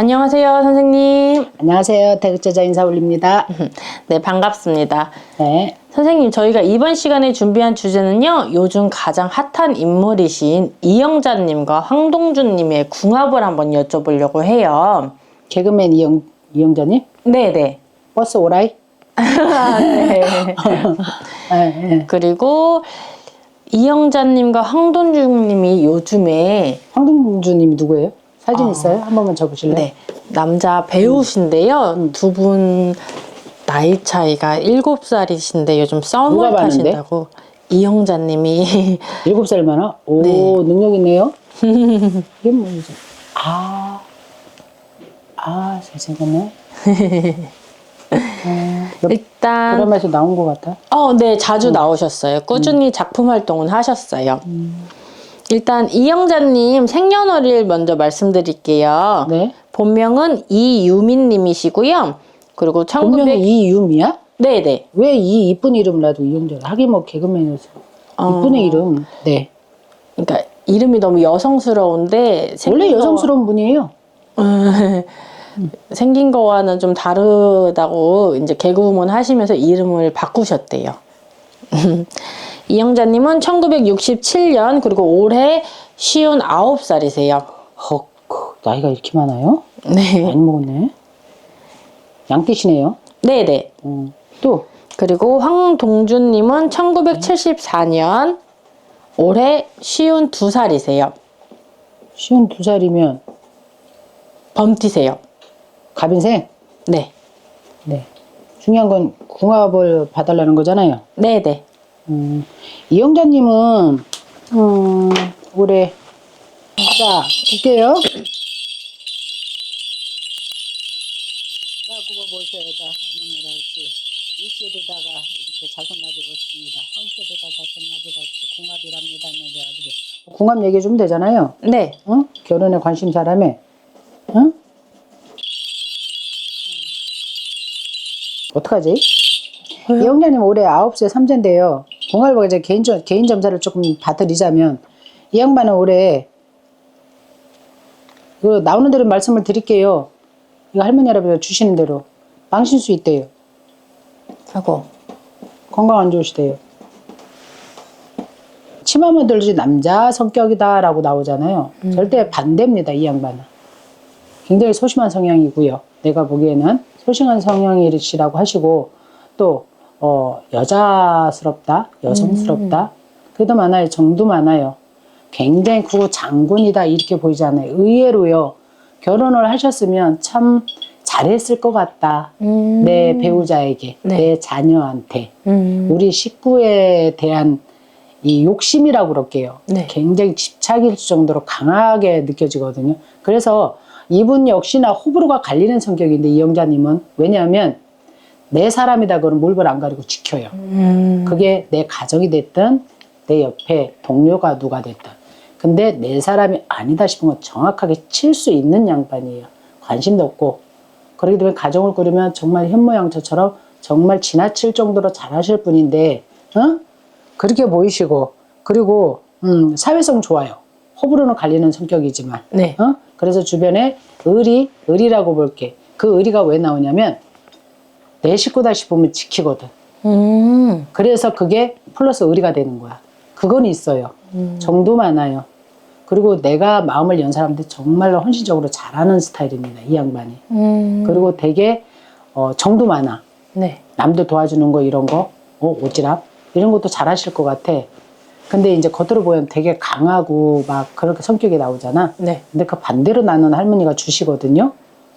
안녕하세요, 선생님. 안녕하세요. 대극제자 인사 올립니다. 네, 반갑습니다. 네. 선생님, 저희가 이번 시간에 준비한 주제는요, 요즘 가장 핫한 인물이신 이영자님과 황동준님의 궁합을 한번 여쭤보려고 해요. 개그맨 이영, 이영자님? 네네. 버스 오라이? 네. 네, 네. 그리고 이영자님과 황동준님이 요즘에 황동주님이 누구예요? 사진 있어요? 한 번만 적으실래요? 네, 남자 배우신데요. 두 분 나이 차이가 일곱 살이신데 요즘 썸을 누가 봤는데? 타신다고 이영자님이 일곱 살 많아? 오, 네. 능력 있네요? 이게 뭐지? 아, 아, 잘생겼네. 일단 드라마에서 나온 것 같아. 어, 네, 자주 나오셨어요. 꾸준히 작품 활동은 하셨어요. 일단 이영자님 생년월일 먼저 말씀드릴게요. 네. 본명은 이유민님이시고요. 그리고 1900 본명이 이유미야? 네네. 왜 이 이쁜 이름을 놔두고 이영자를? 하긴 뭐 개그맨이어서. 어. 이쁜 이름. 네. 그러니까 이름이 너무 여성스러운데 원래 거- 여성스러운 분이에요. 생긴 거와는 좀 다르다고 이제 개그우먼 하시면서 이름을 바꾸셨대요. 이영자님은 1967년 그리고 올해 59살이세요. 헉, 나이가 이렇게 많아요? 네. 많이 먹었네. 양띠시네요. 네네. 음. 또 그리고 황동준님은 1974년 올해 52살이세요. 쉬운 두 살이면 범띠세요. 갑인생. 네. 네. 중요한 건 궁합을 봐달라는 거잖아요. 네네. 음, 이영자님은 음, 올해 자 볼게요. 자, 그거 보셔야다. 어머니라 혹시 일시에다가 이렇게 자손나비가 있습니다. 황씨에다 자손나비가 이렇게 궁합이랍니다. 하면서 아버지. 궁합 얘기해 주면 되잖아요. 네. 어? 결혼에 관심 사람에, 응? 어떡하지? 이영자님 올해 9세 삼재인데요. 공할보가 이제 개인, 점- 개인 점사를 조금 봐드리자면, 이 양반은 올해, 그, 나오는 대로 말씀을 드릴게요. 이거 할머니 할아버지가 주시는 대로. 망신수 있대요. 하고. 건강 안 좋으시대요. 치마만 들지 남자 성격이다라고 나오잖아요. 절대 반대입니다, 이 양반은. 굉장히 소심한 성향이고요. 내가 보기에는 소심한 성향이시라고 하시고 또 어, 여자스럽다, 여성스럽다. 그래도 많아요. 정도 많아요. 굉장히 크고 장군이다 이렇게 보이지 않아요. 의외로요. 결혼을 하셨으면 참 잘했을 것 같다. 음. 내 배우자에게, 네. 내 자녀한테, 음. 우리 식구에 대한 이 욕심이라고 그럴게요. 네. 굉장히 집착일 정도로 강하게 느껴지거든요. 그래서 이분 역시나 호불호가 갈리는 성격인데 이영자님은 왜냐하면 내 사람이다 그러면 물불 안 가리고 지켜요. 음. 그게 내 가족이 됐든 내 옆에 동료가 누가 됐든. 근데 내 사람이 아니다 싶은 건 정확하게 칠 수 있는 양반이에요. 관심도 없고. 그러기 때문에 가정을 꾸리면 정말 현모양처처럼 정말 지나칠 정도로 잘하실 분인데, 어? 그렇게 보이시고, 그리고, 음, 사회성 좋아요. 호불호는 갈리는 성격이지만. 네. 어? 그래서 주변에 의리, 의리라고 볼게. 그 의리가 왜 나오냐면, 내 식구다 싶으면 지키거든. 음. 그래서 그게 플러스 의리가 되는 거야. 그건 있어요. 음. 정도 많아요. 그리고 내가 마음을 연 사람들 정말로 헌신적으로 잘하는 스타일입니다. 이 양반이. 음. 그리고 되게 어, 정도 많아. 네. 남들 도와주는 거 이런 거, 어, 오지랖 이런 것도 잘하실 것 같아. 근데 이제 겉으로 보면 되게 강하고 막 그렇게 성격이 나오잖아. 네. 근데 그 반대로 나는 할머니가 주시거든요.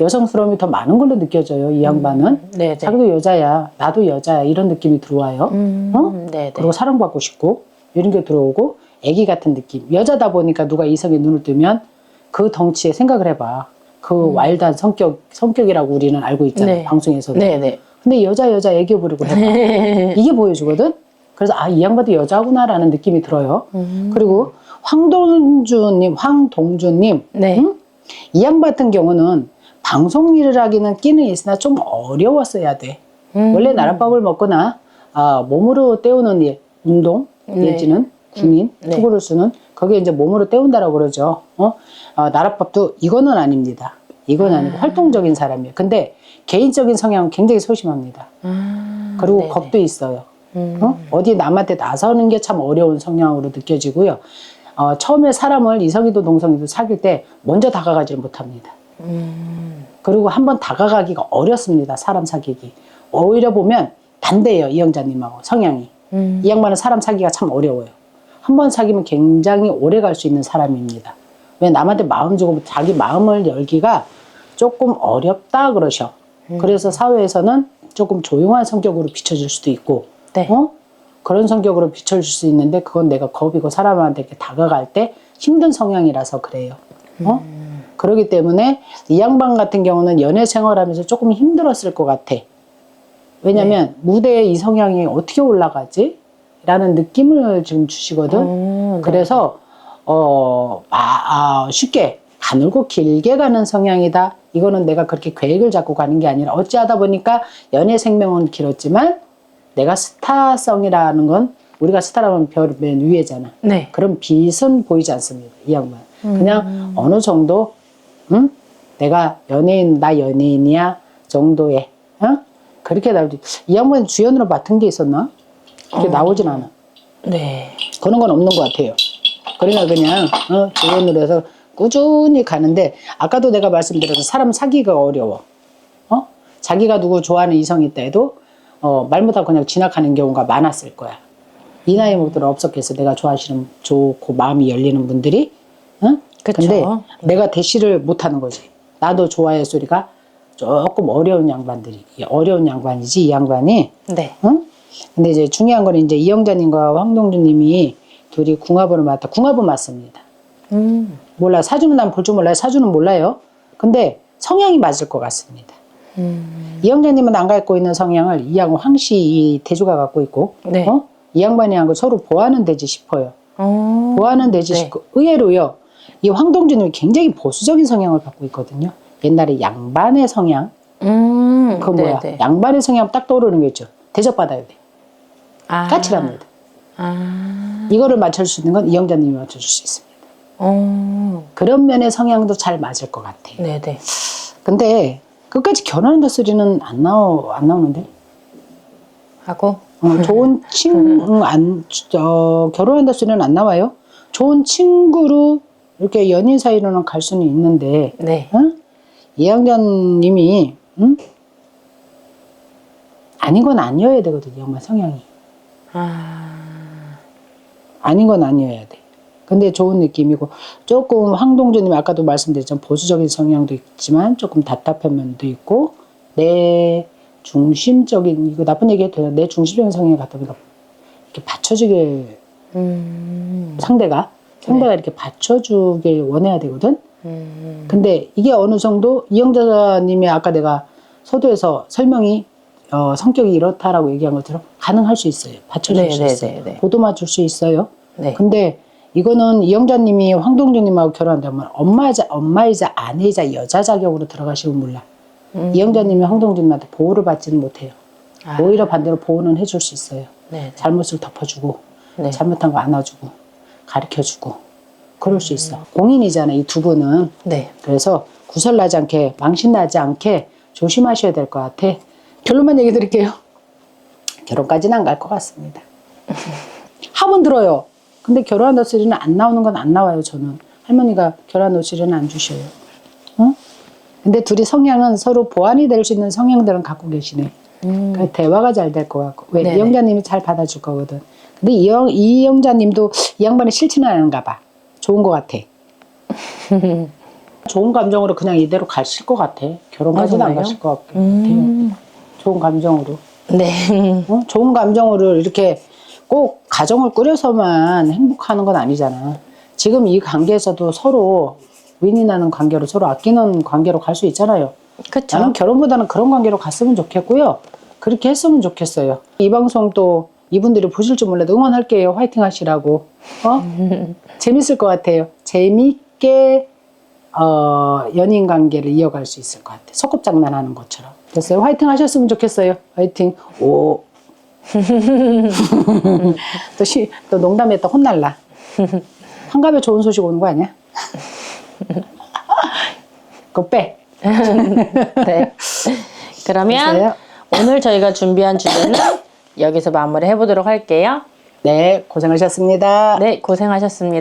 여성스러움이 더 많은 걸로 느껴져요. 이 양반은. 네. 네. 자기도 여자야, 나도 여자야 이런 느낌이 들어와요. 음. 어? 네. 네. 그리고 사랑받고 싶고 이런 게 들어오고 애기 같은 느낌. 여자다 보니까 누가 이성에 눈을 뜨면 그 덩치에 생각을 해봐. 그 와일드한 성격 성격이라고 우리는 알고 있잖아요. 네. 방송에서도. 네. 네. 근데 여자 여자 애교 부리고 해봐. 이게 보여주거든. 그래서 아 이 양반도 여자구나라는 느낌이 들어요. 음. 그리고 황동준님, 황동준님, 네. 응? 이 양반 같은 경우는 방송 일을 하기는 끼는 있으나 좀 어려웠어야 돼. 음. 원래 나랏밥을 먹거나 아, 몸으로 때우는 일, 운동 네. 내지는 군인, 네. 투구를 쓰는 거기에 이제 몸으로 때운다라고 그러죠. 어? 아, 나랏밥도 이거는 아닙니다. 이건 아니고 활동적인 사람이에요. 근데 개인적인 성향은 굉장히 소심합니다. 그리고 네네. 겁도 있어요. 음. 어? 어디 남한테 나서는 게 참 어려운 성향으로 느껴지고요. 어, 처음에 사람을 이성이도 동성이도 사귈 때 먼저 다가가지를 못합니다. 음. 그리고 한번 다가가기가 어렵습니다. 사람 사귀기. 오히려 보면 반대예요. 이영자님하고 성향이. 음. 이 양반은 사람 사귀기가 참 어려워요. 한 번 사귀면 굉장히 오래 갈 수 있는 사람입니다. 왜 남한테 마음 주고 자기 마음을 열기가 조금 어렵다 그러셔. 그래서 사회에서는 조금 조용한 성격으로 비춰질 수도 있고, 네. 어? 그런 성격으로 비춰질 수 있는데 그건 내가 겁이고 사람한테 이렇게 다가갈 때 힘든 성향이라서 그래요. 어? 그러기 때문에 이 양반 같은 경우는 연애 생활하면서 조금 힘들었을 것 같아. 왜냐면 무대에 이 성향이 어떻게 올라가지? 라는 느낌을 지금 주시거든. 음, 네. 그래서 어, 아, 아, 쉽게 가늘고 길게 가는 성향이다. 이거는 내가 그렇게 계획을 잡고 가는 게 아니라 어찌하다 보니까 연애 생명은 길었지만 내가 스타성이라는 건 우리가 스타라면 별맨 위에잖아. 네. 그런 빛은 보이지 않습니다. 이 양반. 그냥 어느 정도, 응? 내가 연예인, 나 연예인이야 정도의, 어? 그렇게 나오지. 이 양반 주연으로 맡은 게 있었나? 그렇게 나오진 않아. 네. 그런 건 없는 것 같아요. 그러니까 그냥, 어, 주연으로 해서 꾸준히 가는데, 아까도 내가 말씀드려서 사람 사기가 어려워. 어? 자기가 누구 좋아하는 이성이 있다 해도, 어, 말 못하고 그냥 지나가는 경우가 많았을 거야. 이 나이 먹들은 없었겠어. 내가 좋아하시는, 좋고 마음이 열리는 분들이. 응? 그쵸. 근데 내가 대시를 못 하는 거지. 나도 좋아해 소리가 조금 어려운 양반들이, 어려운 양반이지, 이 양반이. 네. 응? 근데 이제 중요한 거는 이제 이영자님과 황동주님이 둘이 궁합을 맞다. 궁합은 맞습니다. 음. 몰라. 사주는 난 볼 줄 몰라요. 사주는 몰라요. 근데 성향이 맞을 것 같습니다. 음. 이영자님은 안 갖고 있는 성향을 이 양은 황씨 이 대주가 갖고 있고, 네. 어? 이 양반이 한거 서로 보완은 되지 싶어요. 어. 보완은 되지 네. 싶고, 의외로요. 이 황동주님이 굉장히 보수적인 성향을 갖고 있거든요. 옛날에 양반의 성향, 음. 그 뭐야? 네네. 양반의 성향 딱 떠오르는 게 있죠. 대접받아야 돼. 아. 까칠합니다. 아. 이거를 맞춰줄 수 있는 건 이영자님이 맞춰줄 수 있습니다. 어. 그런 면의 성향도 잘 맞을 것 같아. 네네. 근데 끝까지 결혼한다 소리는 안 나오 안 나오는데. 하고. 어, 좋은 친, 안, 어, 결혼한다 소리는 안 나와요. 좋은 친구로 이렇게 연인 사이로는 갈 수는 있는데, 네. 응? 이양자님이, 응? 아닌 건 아니어야 되거든요, 엄마 성향이. 아. 아닌 건 아니어야 돼. 근데 좋은 느낌이고 조금 황동주님 아까도 말씀드렸지만 보수적인 성향도 있지만 조금 답답한 면도 있고 내 중심적인 이거 나쁜 얘기 해도 돼요. 내 중심적인 성향이 갖다 보니까 이렇게 받쳐주길 음. 상대가 상대가 이렇게 받쳐주길 원해야 되거든. 음. 근데 이게 어느 정도 이영자님이 아까 내가 서두에서 설명이 어, 성격이 이렇다라고 얘기한 것처럼 가능할 수 있어요. 받쳐줄 네, 수 네, 있어요. 네, 네. 보도 맞출 수 있어요. 네. 근데 이거는 이영자님이 황동주님하고 결혼한다면 엄마이자 엄마이자 아내이자 여자 자격으로 들어가시면 몰라. 음. 이영자님이 황동주님한테 보호를 받지는 못해요. 아. 오히려 반대로 보호는 해줄 수 있어요. 네. 잘못을 덮어주고 네. 잘못한 거 안아주고 가르쳐주고 그럴 수 있어. 공인이잖아 이 두 분은. 네. 그래서 구설 나지 않게 망신 나지 않게 조심하셔야 될 것 같아. 결론만 얘기 드릴게요. 결혼까지는 안 갈 것 같습니다. 하면 들어요. 근데 결혼한다 소리는 안 나오는 건 안 나와요, 저는. 할머니가 결혼한다 소리는 안 주셔요. 어? 근데 둘이 성향은 서로 보완이 될 수 있는 성향들은 갖고 계시네. 음. 그 대화가 잘 될 것 같고. 왜? 네네. 이영자님이 잘 받아줄 거거든. 근데 이영, 이영자님도 이 양반이 싫지는 않은가 봐. 좋은 것 같아. 좋은 감정으로 그냥 이대로 가실 것 같아. 결혼까지는 아, 안 정말요? 가실 것 같아요. 음. 좋은 감정으로. 네. 어? 좋은 감정으로 이렇게 꼭 가정을 꾸려서만 행복하는 건 아니잖아. 지금 이 관계에서도 서로 윈이 나는 관계로 서로 아끼는 관계로 갈 수 있잖아요. 그쵸. 나는 결혼보다는 그런 관계로 갔으면 좋겠고요. 그렇게 했으면 좋겠어요. 이 방송 또 이분들이 보실 줄 몰라도 응원할게요. 화이팅 하시라고. 어? 재밌을 것 같아요. 재밌게 어, 연인 관계를 이어갈 수 있을 것 같아요. 소꿉장난 하는 것처럼. 됐어요. 화이팅 하셨으면 좋겠어요. 화이팅. 오. 또, 시, 또 농담했다 혼날라. 한갑에 좋은 소식 오는 거 아니야? 그거 빼. 네. 그러면? 오늘 저희가 준비한 주제는 여기서 마무리 해보도록 할게요. 네, 고생하셨습니다. 네, 고생하셨습니다.